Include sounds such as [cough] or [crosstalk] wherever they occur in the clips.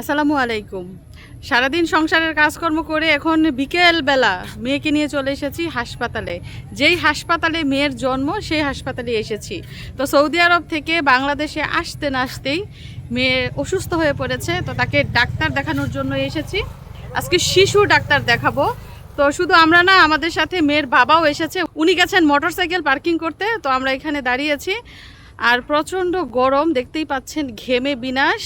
আসসালামু আলাইকুম। সারাদিন সংসারের কাজকর্ম করে এখন বিকেল বেলা মেয়েকে নিয়ে চলে এসেছি হাসপাতালে। যেই হাসপাতালে মেয়ের জন্ম, সেই হাসপাতালে এসেছি। তো সৌদি আরব থেকে বাংলাদেশে আসতে না আসতেই মেয়ে অসুস্থ হয়ে পড়েছে। তো তাকে ডাক্তার দেখানোর জন্য এসেছি। আজকে শিশু ডাক্তার দেখাবো। তো শুধু আমরা না, আমাদের সাথে মেয়ের বাবাও এসেছে। উনি গেছেন মোটরসাইকেল পার্কিং করতে। তো আমরা এখানে দাঁড়িয়েছি আর প্রচণ্ড গরম, দেখতেই পাচ্ছেন ঘেমে বিনাশ।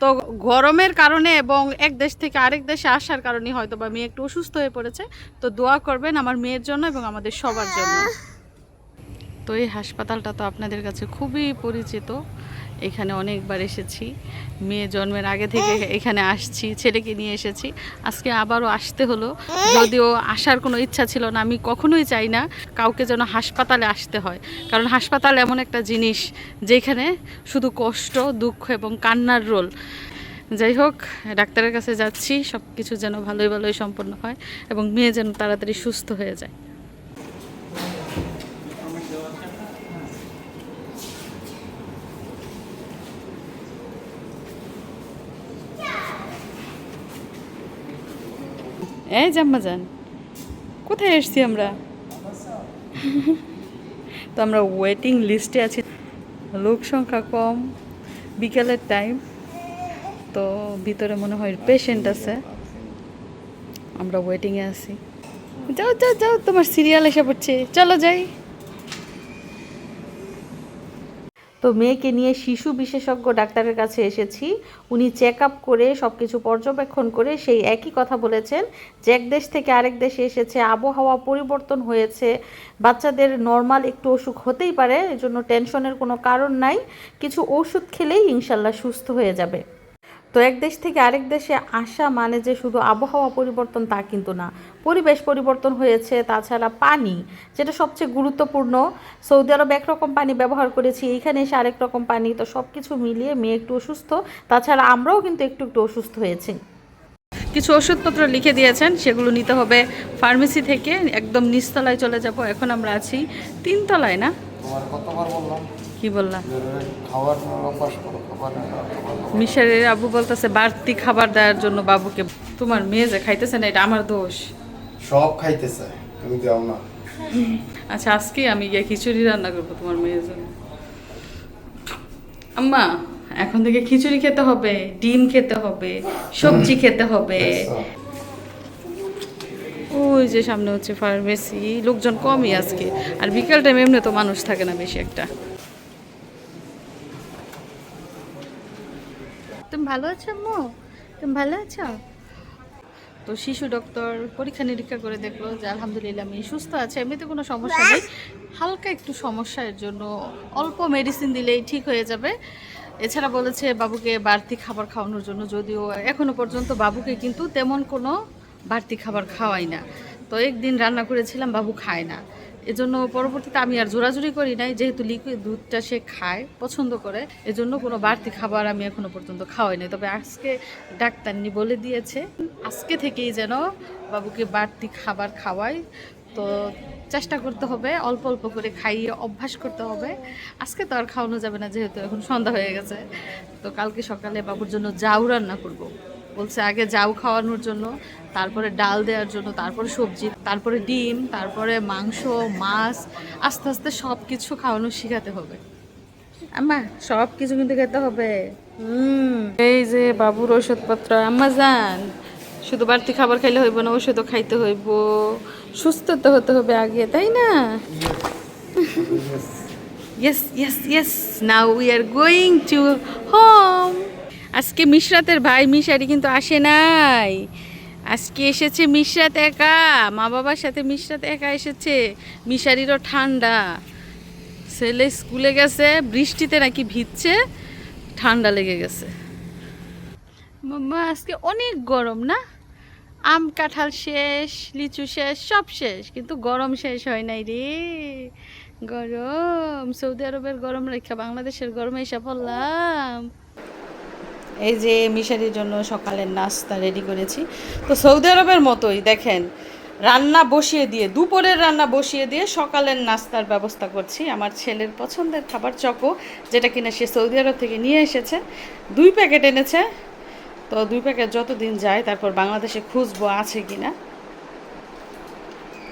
তো গরমের কারণে এবং এক দেশ থেকে আরেক দেশে আসার কারণে হয়তো বা মেয়ে একটু অসুস্থ হয়ে পড়েছে। তো দোয়া করবেন আমার মেয়ের জন্য এবং আমাদের সবার জন্য। তো এই হাসপাতালটা তো আপনাদের কাছে খুবই পরিচিত। এখানে অনেকবার এসেছি। মেয়ে জন্মের আগে থেকে এখানে আসছি, ছেলেকে নিয়ে এসেছি। আজকে আবারও আসতে হলো। যদিও আসার কোনো ইচ্ছা ছিল না, আমি কখনোই চাই না কাউকে যেন হাসপাতালে আসতে হয়। কারণ হাসপাতাল এমন একটা জিনিস যেখানে শুধু কষ্ট, দুঃখ এবং কান্নার রোল। যাই হোক, ডাক্তারের কাছে যাচ্ছি সব কিছু যেন ভালোই ভালোই সম্পন্ন হয় এবং মেয়ে যেন তাড়াতাড়ি সুস্থ হয়ে যায়। এই জাম্মা যান কোথায় এসছি আমরা? তো আমরা ওয়েটিং লিস্টে আছি। লোক সংখ্যা কম, বিকেলের টাইম তো ভিতরে মনে হয় পেশেন্ট আছে। আমরা ওয়েটিংয়ে আছি। যাও যাও যাও, তোমার সিরিয়াল এসে পড়ছে। চলো যাই। তো মেয়েকে নিয়ে শিশু বিশেষজ্ঞ ডাক্তারের কাছে এসেছি। উনি চেক আপ করে সব কিছু পর্যবেক্ষণ করে সেই একই কথা বলেছেন যে এক দেশ থেকে আরেক দেশে এসেছে, আবহাওয়া পরিবর্তন হয়েছে, বাচ্চাদের নর্মাল একটু অসুখ হতেই পারে, এজন্য টেনশনের কোনো কারণ নাই। কিছু ওষুধ খেলেই ইনশাল্লাহ সুস্থ হয়ে যাবে। তো এক দেশ থেকে আরেক দেশে আসা মানে যে শুধু আবহাওয়া পরিবর্তন তা কিন্তু না। পরিবেশ পরিবর্তন হয়েছে তাছাড়া পানি যেটা সবচেয়ে গুরুত্বপূর্ণ। সৌদি আরব একরকম পানি ব্যবহার করেছি এইখানে এসে আরেক রকম পানি তো সব কিছু মিলিয়ে মেয়ে একটু অসুস্থ। তাছাড়া আমরাও কিন্তু একটু একটু অসুস্থ হয়েছি। কিছু ওষুধপত্র লিখে দিয়েছেন সেগুলো নিতে হবে ফার্মেসি থেকে। একদম নিচতলায় চলে যাব এখন আমরা আছি তিনতলায় না? কতবার বললাম? কি বললা? যে খাবার নেওয়ার অভ্যাস করো খাবার নেওয়ার খাবার নেওয়ার। মিশারের আবু বলতেছে বাড়তি খাবার দেওয়ার জন্য বাবুকে তোমার মেয়ে যে খাইতেছে না এটা আমার দোষ। সব খাইতেছে তুমি দাও না। আচ্ছা আজকে আমি গিয়ে খিচুড়ি রান্না করব তোমার মেয়ের জন্য। আম্মা এখন থেকে খিচুড়ি খেতে হবে ডিম খেতে হবে সবজি খেতে হবে। ওই যে সামনে হচ্ছে ফার্মেসি লোকজন কমই আজকে। আর বিকেল টাইম এমনি তো মানুষ থাকে না বেশি একটা। ভালো আছো আম্মু? তুমি ভালো আছো? তো শিশু ডক্টর পরীক্ষা নিরীক্ষা করে দেখল যে আলহামদুলিল্লাহ আমি সুস্থ আছে, এমনিতে কোনো সমস্যা নেই। হালকা একটু সমস্যার জন্য অল্প মেডিসিন দিলেই ঠিক হয়ে যাবে। এছাড়া বলেছে বাবুকে বাড়তি খাবার খাওয়ানোর জন্য, যদিও এখনও পর্যন্ত বাবুকে কিন্তু তেমন কোনো বাড়তি খাবার খাওয়াই না। তো একদিন রান্না করেছিলাম, বাবু খায় না। এজন্য পরবর্তীতে আমি আর জোরাজুরি করি নাই, যেহেতু লিকুইড দুধটা সে খায়, পছন্দ করে, এজন্য কোনো বাড়তি খাবার আমি এখনও পর্যন্ত খাওয়াই নাই। তবে আজকে ডাক্তারনি বলে দিয়েছে, আজকে থেকেই যেন বাবুকে বাড়তি খাবার খাওয়াই। তো চেষ্টা করতে হবে, অল্প অল্প করে খাইয়ে অভ্যাস করতে হবে। আজকে তো আর খাওয়ানো যাবে না, যেহেতু এখন সন্ধ্যা হয়ে গেছে। তো কালকে সকালে বাবুর জন্য জাউ রান্না করব। বলছে আগে জাউ খাওয়ানোর জন্য। তারপরে ডাল দেওয়ার জন্য তারপরে সবজি তারপরে ডিম তারপরে মাংস মাছ আস্তে আস্তে সব কিছু খাওয়ানো শেখাতে হবে। আম্মা সব কিছু কিন্তু খেতে হবে। হুম। এই যে বাবুর ওষুধপত্র আম্মা যান। শুধু বাড়তি খাবার খাইলে হইব না ওষুধও খাইতে হইব। সুস্থ তো হতে হবে আগে তাই না? Yes yes yes now we are going to home আজকে মিশরাতের ভাই মিশারি কিন্তু আসে নাই। আজকে এসেছে মিশরাত একা মা বাবার সাথে মিশরাত একা এসেছে। মিশারিরও ঠান্ডা। ছেলে স্কুলে গেছে, বৃষ্টিতে নাকি ভিজছে, ঠান্ডা লেগে গেছে। মাম্মা, আজকে অনেক গরম না? আম কাঁঠাল শেষ, লিচু শেষ, সব শেষ, কিন্তু গরম শেষ হয় নাই রে। গরম। সৌদি আরবের গরম রেখা, বাংলাদেশের গরমে এসে পড়লাম। এই যে মিশারির জন্য সকালের নাস্তা রেডি করেছি। তো সৌদি আরবের মতোই, দেখেন, রান্না বসিয়ে দিয়ে, দুপুরের রান্না বসিয়ে দিয়ে সকালের নাস্তার ব্যবস্থা করছি। আমার ছেলের পছন্দের খাবার চকো, যেটা কিনা সে সৌদি আরব থেকে নিয়ে এসেছে। দুই প্যাকেট এনেছে। তো দুই প্যাকেট যতদিন যায়, তারপর বাংলাদেশে খুঁজবো আছে কি না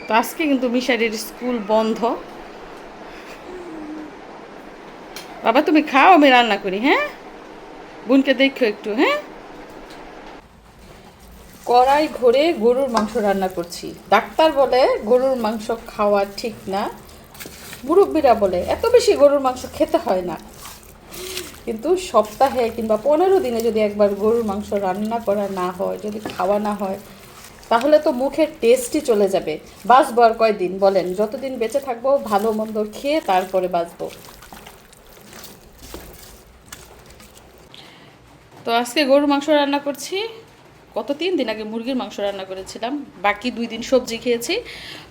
তো আজকে কিন্তু মিশারির স্কুল বন্ধ। বাবা, তুমি খাও, আমি রান্না করি হ্যাঁ? বোনকে দেখো একটু হ্যাঁ? কড়াই ঘরে গরুর মাংস রান্না করছি। ডাক্তার বলে গরুর মাংস খাওয়া ঠিক না। মুরব্বীরা বলে, এত বেশি গরুর মাংস খেতে হয় না। কিন্তু সপ্তাহে কিংবা পনেরো দিনে যদি একবার গরুর মাংস রান্না করা না হয়, যদি খাওয়া না হয়, তাহলে তো মুখের টেস্টই চলে যাবে। বাঁচবো আর কয়দিন? বলেন, যতদিন বেঁচে থাকব, ভালো মন্দ খেয়ে তারপরে বাঁচবো। তো আজকে গরুর মাংস রান্না করছি। গত তিন দিন আগে মুরগির মাংস রান্না করেছিলাম। বাকি দুই দিন সবজি খেয়েছি।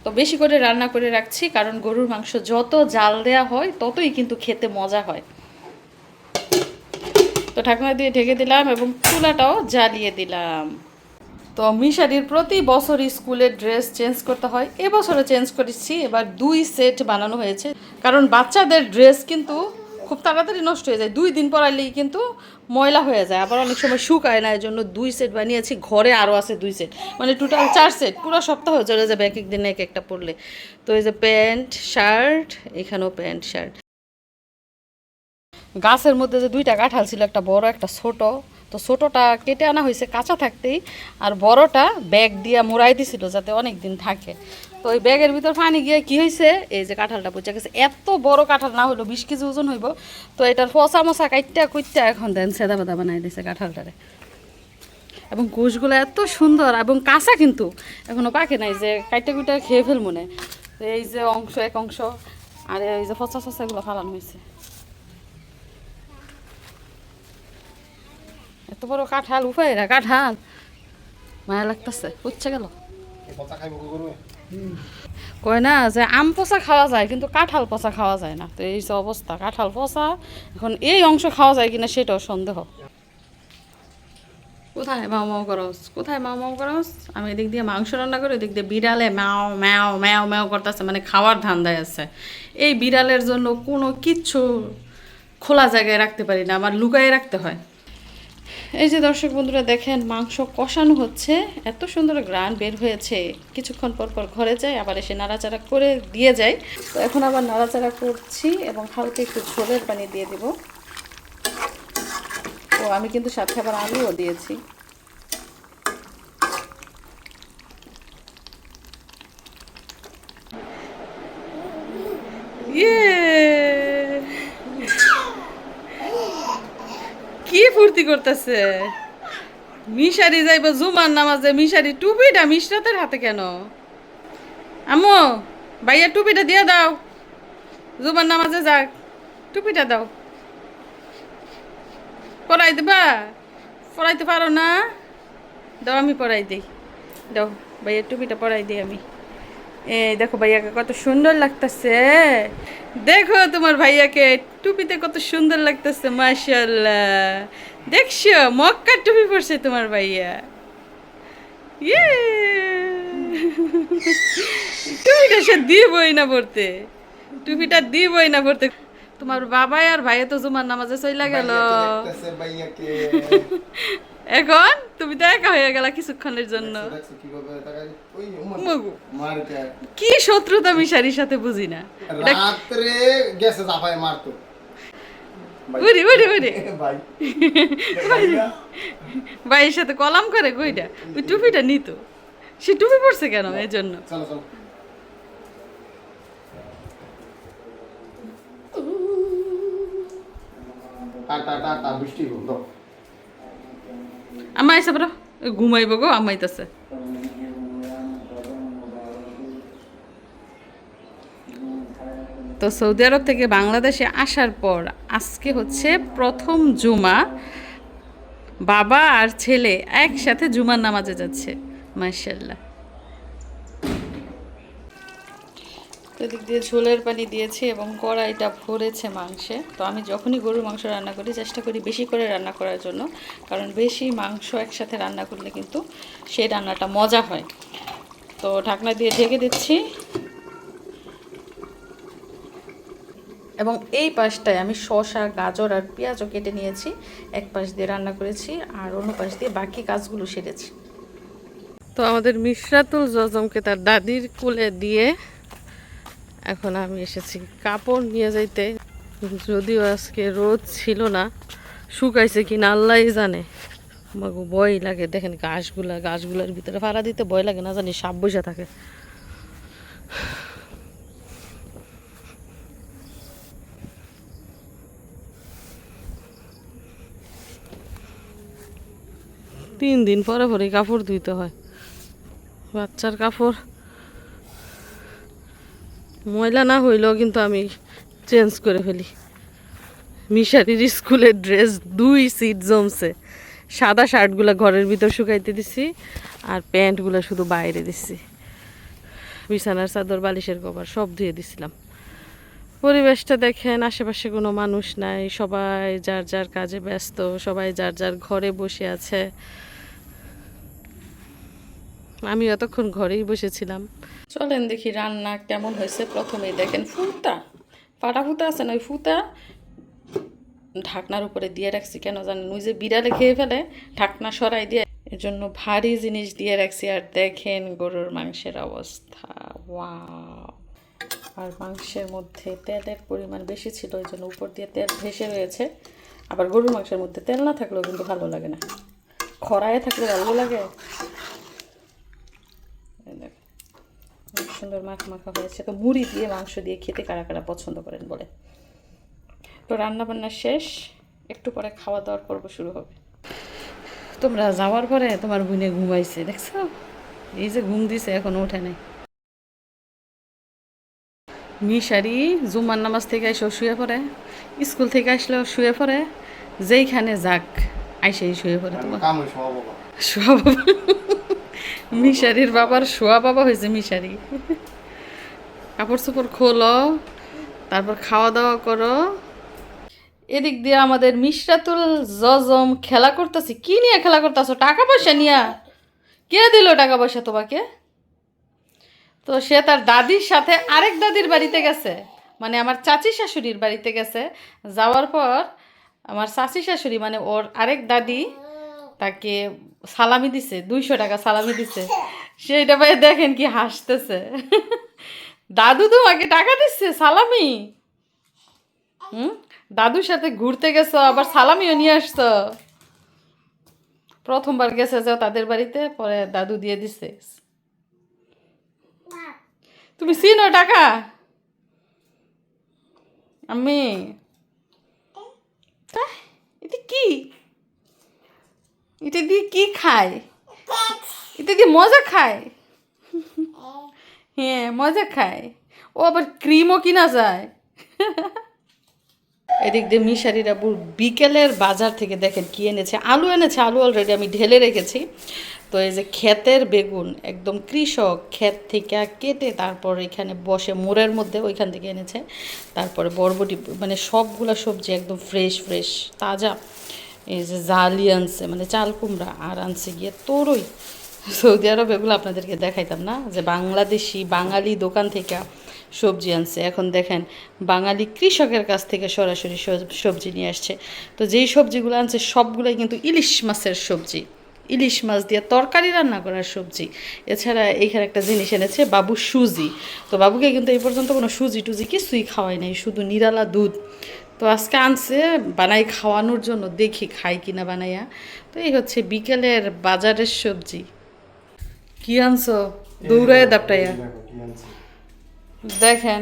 তো বেশি করে রান্না করে রাখছি কারণ গরুর মাংস যত জাল দেওয়া হয়, ততই কিন্তু খেতে মজা হয়। তো ঢাকনা দিয়ে ঢেকে দিলাম এবং চুলাটাও জ্বালিয়ে দিলাম। তো মিশারির প্রতি বছর স্কুলের ড্রেস চেঞ্জ করতে হয়। এবছরও চেঞ্জ করেছি। এবার দুই সেট বানানো হয়েছে। কারণ বাচ্চাদের ড্রেস কিন্তু খুব তাড়াতাড়ি নষ্ট হয়ে যায়। দুই দিন পরাইলেই কিন্তু ময়লা হয়ে যায়। আবার অনেক সময় শুকায় না এর জন্য দুই সেট বানিয়েছি, ঘরে আরও আছে দুই সেট মানে টোটাল চার সেট পুরো সপ্তাহ চলে যাবে এক এক দিনে এক একটা পরলে। তো এই যে প্যান্ট, শার্ট, এখানেও প্যান্ট, শার্ট। গাছের মধ্যে যে দুইটা কাঁঠাল ছিল, একটা বড়, একটা ছোট। তো ছোটোটা কেটে আনা হয়েছে কাঁচা থাকতেই, আর বড়টা ব্যাগ দিয়ে মোড়াই দিছিল যাতে অনেক দিন থাকে। তো ওই ব্যাগের ভিতর পানি গিয়ে কি হয়েছে এই যে কাঁঠালটা পচে গেছে। এত বড় কাঁঠাল না হলো বিশ কেজি ওজন হইব। তো এটার ফসা মশা কাইটটা কুইটটা এখন দেন সেদা বেদা বানাই দিছে কাঁঠালটারে। এবং কোষগুলো এত সুন্দর এবং কাঁচা কিন্তু। এখনও পাকে নাই যে কাইটা কুইটা খেয়ে ফেল মনে এই যে অংশ, এক অংশ। আর এই যে ফসা ফসাগুলো ফালানো হয়েছে এত বড় কাঁঠাল উপায় রা কাঁঠাল। মায়া লাগতেছে, উচ্ছে গেল। কয় না যে আম পচা খাওয়া যায়, কিন্তু কাঁঠাল পচা খাওয়া যায় না। তো এই যে অবস্থা, কাঁঠাল পচা, এখন এই অংশ খাওয়া যায় কিনা সেটাও সন্দেহ। কোথায় মাও মাও করস? কোথায় মাও মাও করস? আমি এদিক দিয়ে মাংস রান্না করি এদিক দিয়ে বিড়ালে ম্যাও ম্যাও ম্যাও ম্যাও করতেছে মানে খাওয়ার ধান্দায় আছে। এই বিড়ালের জন্য কোনো কিচ্ছু খোলা জায়গায় রাখতে পারি না, আমার লুকায়ে রাখতে হয়। এই যে দর্শক বন্ধুরা দেখেন, মাংস কষানো হচ্ছে, এত সুন্দর গ্রান বের হয়েছে। কিছুক্ষণ পর পর ঘরে যায়, আবার এসে নাড়াচাড়া করে দিয়ে যায়। তো এখন আবার নাড়াচাড়া করছি এবং হালকা একটু ঝোলের পানি দিয়ে দিব। তো আমি কিন্তু সাথে আবার আলুও দিয়েছি ইয়ে কি ফুর্তি করতেছে। মিশারি যাইব, জুমার নামাজে মিশারি টুপিটা মিশরাতের হাতে কেন? আম্মু, ভাইয়া টুপিটা দিয়ে দাও। জুমার নামাজে যাক, টুপিটা দাও। পড়াই দেবা? পড়াইতে পারো না? দাও, আমি পড়াই দিই। দাও, ভাইয়া টুপিটা পড়াই দিই আমি। এ দেখো ভাইয়াকে কত সুন্দর লাগতেছে। দেখো তোমার ভাইয়াকে, টুপিতে কত সুন্দর লাগতেছে মাশাল্লাহ দেখছ মক্কার টুপি পরছে তোমার ভাইয়া। ইয়ে টুপিটা সে দিবই না পড়তে টুপিটা দিবই না পড়তে তোমার বাবাই আর ভাইয়া তো জুমার নামাজে চইলা গেল। এখন? তুমি তো একা হয়ে গেলা কিছুক্ষণের জন্য। কি শত্রুতা মিশারির সাথে বুঝি না। রাত্রে গেছে জাফায় মারতো। উড়ি উড়ি উড়ি। [laughs] ভাই। ভাইয়া। ভাইয়ের সাথে কলাম করে কইটা? ওই টুপিটা নিত সে টুপি পরছে কেন এই জন্য আম্মা এসে ঘুমাইব গো আম্মাইতেছে তো সৌদি আরব থেকে বাংলাদেশে আসার পর আজকে হচ্ছে প্রথম জুমা। বাবা আর ছেলে একসাথে জুমার নামাজে যাচ্ছে মার্শাল্লাহ এদিক দিয়ে ঝোলের পানি দিয়েছি এবং কড়াইটা ভরেছে মাংসে। তো আমি যখনই গরুর মাংস রান্না করি, চেষ্টা করি বেশি করে রান্না করার জন্য, কারণ বেশি মাংস একসাথে রান্না করলে কিন্তু সেই রান্নাটা মজা হয়। তো ঢাকনা দিয়ে ঢেকে দিচ্ছি। এবং এই পাশটায় আমি শসা, গাজর আর পেঁয়াজও কেটে নিয়েছি। এক পাশ দিয়ে রান্না করেছি আর অন্য পাশ দিয়ে বাকি কাজগুলো সেরেছি। তো আমাদের মিশরাতুল জজমকে তার দাদির কোলে দিয়ে এখন আমি এসেছি কাপড় নিয়ে যাইতে। যদিও আজকে রোদ ছিল না, শুকাইছে কিনা আল্লাহই জানে। আমাকে ভয় লাগে, দেখেন গাছগুলা, গাছগুলোর ভিতরে ফাড়া দিতে ভয় লাগে, না জানি সাপ বসে থাকে। তিন দিন পরে পরে কাপড় ধুইতে হয়। বাচ্চার কাপড় ময়লা না হইলেও কিন্তু আমি চেঞ্জ করে ফেলি। মিশারির স্কুলের ড্রেস দুই সিট জমছে। সাদা শার্টগুলো ঘরের ভিতর শুকাইতে দিছি আর প্যান্টগুলো শুধু বাইরে দিছি। বিছানার চাদর, বালিশের কভার সব ধুয়ে দিছিলাম। পরিবেশটা দেখেন, আশেপাশে কোনো মানুষ নাই, সবাই যার যার কাজে ব্যস্ত, সবাই যার যার ঘরে বসে আছে। আমি এতক্ষণ ঘরেই বসেছিলাম। চলেন দেখি রান্না কেমন হয়েছে প্রথমেই। দেখেন ফুটা। পাটা ফুতা আছে না? ওই ফুতা ঢাকনার উপরে দিয়ে রাখছি। কেন জানেন? ওই যে বিড়ালে খেয়ে ফেলে, ঢাকনা সরাই দিয়ে। এর জন্য ভারী জিনিস দিয়ে রাখছি। আর দেখেন গরুর মাংসের অবস্থা। ওয়াও। আর মাংসের মধ্যে তেলের পরিমাণ বেশি ছিল, ওই জন্য উপর দিয়ে তেল ভেসে রয়েছে। আবার গরুর মাংসের মধ্যে তেল না থাকলেও কিন্তু ভালো লাগে না। খরায় থাকলে ভালো লাগে এই দেখো, অনেক সুন্দর মাখা মাখা হয়েছে। তো মুড়ি দিয়ে মাংস দিয়ে খেতে কারা কারা পছন্দ করেন বলে তো রান্না বান্না শেষ একটু পরে খাওয়া দাওয়ার পর্ব শুরু হবে। তোমরা যাওয়ার পরে তোমার বোনে ঘুমাইছে দেখছ? এই যে ঘুম দিছে এখন ওঠে নাই। মিশারি জুমার নামাজ থেকে এসে শুয়ে পড়ে স্কুল থেকে আসলেও শুয়ে পড়ে যেইখানে যাক আইসেই শুয়ে পড়ে তোমার। সব মিশারির বাবার শোয়া বাবা হয়েছে মিশারি। কাপড় চোপড় খোলো, তারপর খাওয়া দাওয়া করো। এদিক দিয়ে আমাদের মিশরাতুল জজম খেলা করতেছি। কি নিয়ে খেলা করতেছো? টাকা পয়সা নিয়া। কে দিল টাকা পয়সা তোমাকে? তো সে তার দাদির সাথে আরেক দাদির বাড়িতে গেছে। মানে আমার চাচি শাশুড়ির বাড়িতে গেছে। যাওয়ার পর আমার চাচি শাশুড়ি মানে ওর আরেক দাদি তাকে সালামি দিছে, দুইশো টাকা সালামি দিছে। সেইটা ভাই দেখেন কি হাসতেছে। দাদু তোমাকে টাকা দিচ্ছে সালামি? হুম? দাদুর সাথে ঘুরতে গেছো, আবার সালামিও নিয়ে আসছো? প্রথমবার গেছে যাও তাদের বাড়িতে, পরে দাদু দিয়ে দিছে। তুমি চিনো টাকা? আমি? এটা কি? এটা দিয়ে কি খায়? এটা দিয়ে মজা খায়? [laughs] হ্যাঁ মজা খায়। ও আবার ক্রিমও কিনা যায়। [laughs] এদিক দিয়ে মিশারিরা বিকেলের বাজার থেকে দেখেন কি এনেছে। আলু এনেছে আলু অলরেডি আমি ঢেলে রেখেছি। তো এই যে ক্ষেতের বেগুন একদম কৃষক ক্ষেত থেকে কেটে তারপর এখানে বসে মোড়ের মধ্যে ওইখান থেকে এনেছে। তারপরে বরবটি মানে সবগুলা সবজি একদম ফ্রেশ ফ্রেশ তাজা। এই যে জালি আনছে মানে চাল কুমড়া আর আনছে গিয়ে তোরই। সৌদি আরব এগুলো আপনাদেরকে দেখাইতাম না? যে বাংলাদেশি বাঙালি দোকান থেকে সবজি আনছে। এখন দেখেন, বাঙালি কৃষকের কাছ থেকে সরাসরি সবজি নিয়ে আসছে। তো যেই সবজিগুলো আনছে, সবগুলোই কিন্তু ইলিশ মাছের সবজি। ইলিশ মাছ দিয়ে তরকারি রান্না করার সবজি। এছাড়া এইখানে একটা জিনিস এনেছে, বাবু সুজি। তো বাবুকে কিন্তু এই পর্যন্ত কোনো সুজি টুজি কিছুই খাওয়াই নাই, শুধু নিরালা দুধ। তো আজকে আনছে বানাই খাওয়ানোর জন্য দেখি খাই কিনা বানাইয়া। তো এই হচ্ছে বিকেলের বাজারের সবজি। কি আনছো? দৌড়ায় দাপটাইয়া। দেখেন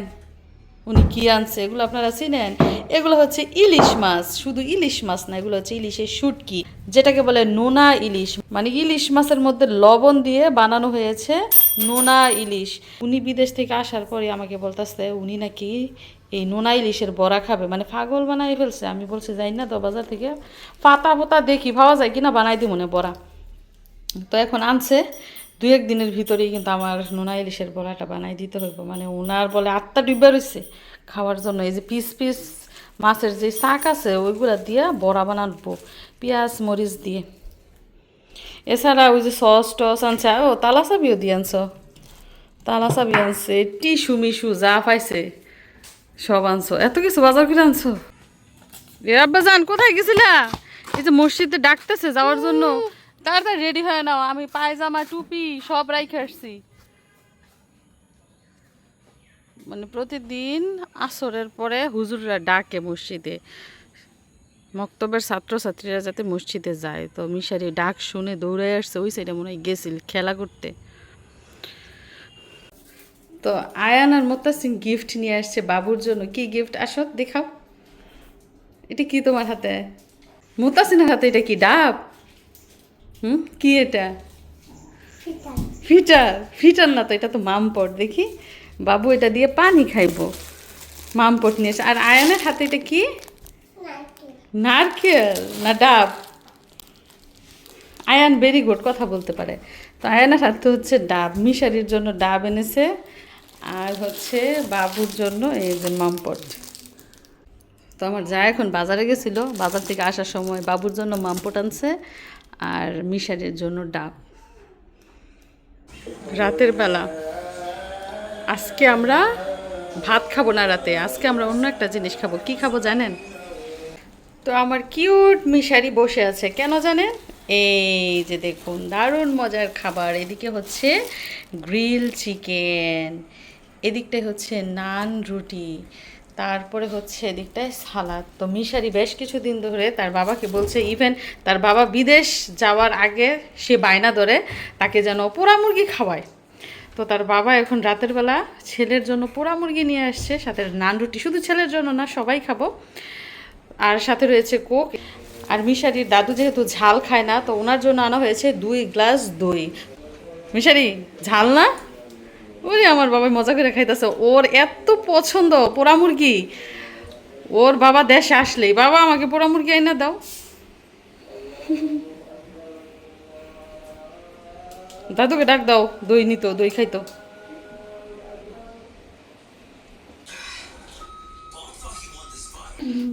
উনি কি আনছে, এগুলো আপনারা চিনেন? এগুলো হচ্ছে ইলিশ মাছ, শুধু ইলিশ মাছ না, এগুলো হচ্ছে ইলিশের শুটকি, যেটাকে বলে নোনা ইলিশ মানে ইলিশ মাছের মধ্যে লবণ দিয়ে বানানো হয়েছে নোনা ইলিশ। উনি বিদেশ থেকে আসার পরে আমাকে বলতেছে, উনি নাকি এই নোনা ইলিশের বড়া খাবে। মানে পাগল বানাই ফেলছে, আমি বলছি, যাই না তো বাজার থেকে পাতা পোতা দেখি পাওয়া যায় কিনা, বানাই দিই মনে বড়া। তো এখন আনছে দু এক দিনের ভিতরেই কিন্তু আমার নোনা ইলিশের বড়াটা বানাই দিতে হইব। মানে ওনার বলে আটটা ডিব্বা রয়েছে খাওয়ার জন্য। এই যে পিস পিস মাছের যে শাক আছে, ওইগুলা দিয়ে বড়া বানাবো, পেঁয়াজ, মরিচ দিয়ে। এছাড়া ওই যে সস টস আনছে, ও তালা চাবিও দিয়ে আনছ? তালা চাবি আনছে, টিসু মিশু যা পাইছে সব আনছো। এত কিছু বাজার করে আনছো? এ আব্বা যান কোথায় গেছিলা? এই যে মসজিদে ডাকতেছে যাওয়ার জন্য। তাড়াতাড়ি রেডি হয়ে নাও আমি পায়জামা, টুপি সব রাইখে আসছি। মানে প্রতিদিন আসরের পরে হুজুররা ডাকে মসজিদে। মক্তবের ছাত্রছাত্রীরা যাতে মসজিদে যায়। তো মিশারি ডাক শুনে দৌড়ে আসছে, ওই সাইডে মনে হয় গেছিল খেলা করতে। তো আয়ান আর মোত্তাসিং গিফট নিয়ে আসছে বাবুর জন্য। কি গিফট আসো, দেখাও। এটা কি তোমার হাতে? মোত্তাসিনের হাতে এটা কি ডাব? হুম? কি এটা? ফিটার। ফিটার? না তো এটা তো মামপট। দেখি বাবু এটা দিয়ে পানি খাইবো। মামপট নিয়ে এসে আর আয়ানের হাতে এটা কি? নারকেল। না ডাব? আয়ান ভেরি গুড কথা বলতে পারে। তো আয়ানের হাতে হচ্ছে ডাব। মিশারির জন্য ডাব এনেছে। আর হচ্ছে বাবুর জন্য এই যে মামপট। তো আমার যা এখন বাজারে গেছিল বাজার থেকে আসার সময় বাবুর জন্য মামপট আনছে। আর মিশারির জন্য ডাব। রাতের বেলা। আজকে আমরা ভাত খাব না রাতে, আজকে আমরা অন্য একটা জিনিস খাব। কি খাব জানেন? তো আমার কিউট মিশারি বসে আছে, কেন জানেন? এই যে দেখুন, দারুণ মজার খাবার। এদিকে হচ্ছে গ্রিল চিকেন, এদিকটায় হচ্ছে নান রুটি। তারপরে হচ্ছে এদিকটায় সালাদ। তো মিশারি বেশ কিছুদিন ধরে তার বাবাকে বলছে ইভেন তার বাবা বিদেশ যাওয়ার আগে সে বায়না ধরে তাকে যেন পোড়া মুরগি খাওয়ায়। তো তার বাবা এখন রাতের বেলা ছেলের জন্য পোড়া মুরগি নিয়ে আসছে, সাথে নান রুটি। শুধু ছেলের জন্য না, সবাই খাব। আর সাথে রয়েছে কোক। আর মিশারির দাদু যেহেতু ঝাল খায় না, তো ওনার জন্য আনা হয়েছে দুই গ্লাস দই। মিশারি, ঝাল না? ওরে আমার বাবা মজা করে খাইতেছে। ওর এত পছন্দ পোড়া মুরগি ওর বাবা দেশে আসলেই। বাবা, আমাকে পোড়া মুরগি এনে দাও। দাদুকে ডাক দাও, দই নিত, দই খাইতো।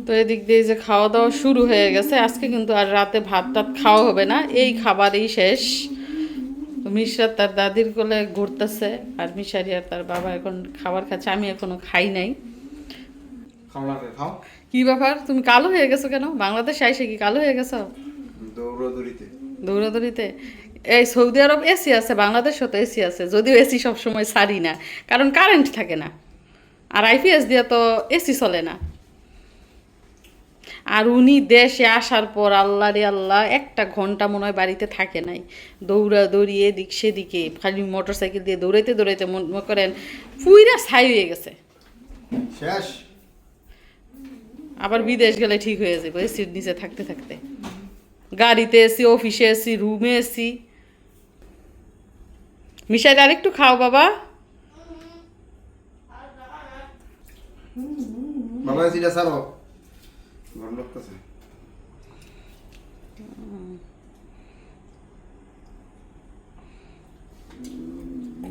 তো এদিক দিয়ে যে খাওয়া দাওয়া শুরু হয়ে গেছে, আজকে কিন্তু আর রাতে ভাত টাত খাওয়া হবে না। এই খাবারই শেষ। মিশরা তার দাদির কোলে ঘুরতেছে আর মিশারি আর তার বাবা এখন খাবার খাচ্ছে। আমি এখনও খাই নাই। কি? ব্যাপার? তুমি কালো হয়ে গেছো কেন? বাংলাদেশে আইসে কি কালো হয়ে গেছো? দৌড়দৌড়িতে। দৌড়াদৌড়িতে। এই সৌদি আরব এসি আছে বাংলাদেশও তো এসি আছে যদিও এসি সবসময় সারি না কারণ কারেন্ট থাকে না। আর আইপিএস দিয়ে তো এসি চলে না। আর উনি দেশে আসার পর আল্লাহ রে আল্লাহ একটা ঘণ্টা মনে হয় বাড়িতে থাকে নাই। দৌড়া দৌড়ি এদিক সেদিকে খালি মোটর সাইকেল দিয়ে দৌড়াইতে দৌড়াইতে মনে করেন পুইরা ছাই হয়ে গেছে। শেষ। আবার বিদেশ গেলে ঠিক হয়ে যাবে এসির নিচে থাকতে থাকতে। গাড়িতে এসি অফিসে এসি রুমে এসি। মিশাইল আরেকটু খাও বাবা। বাবা সিটা সারো ঘর লোকতেছে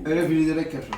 এটা ফ্রিজে রেখে আসো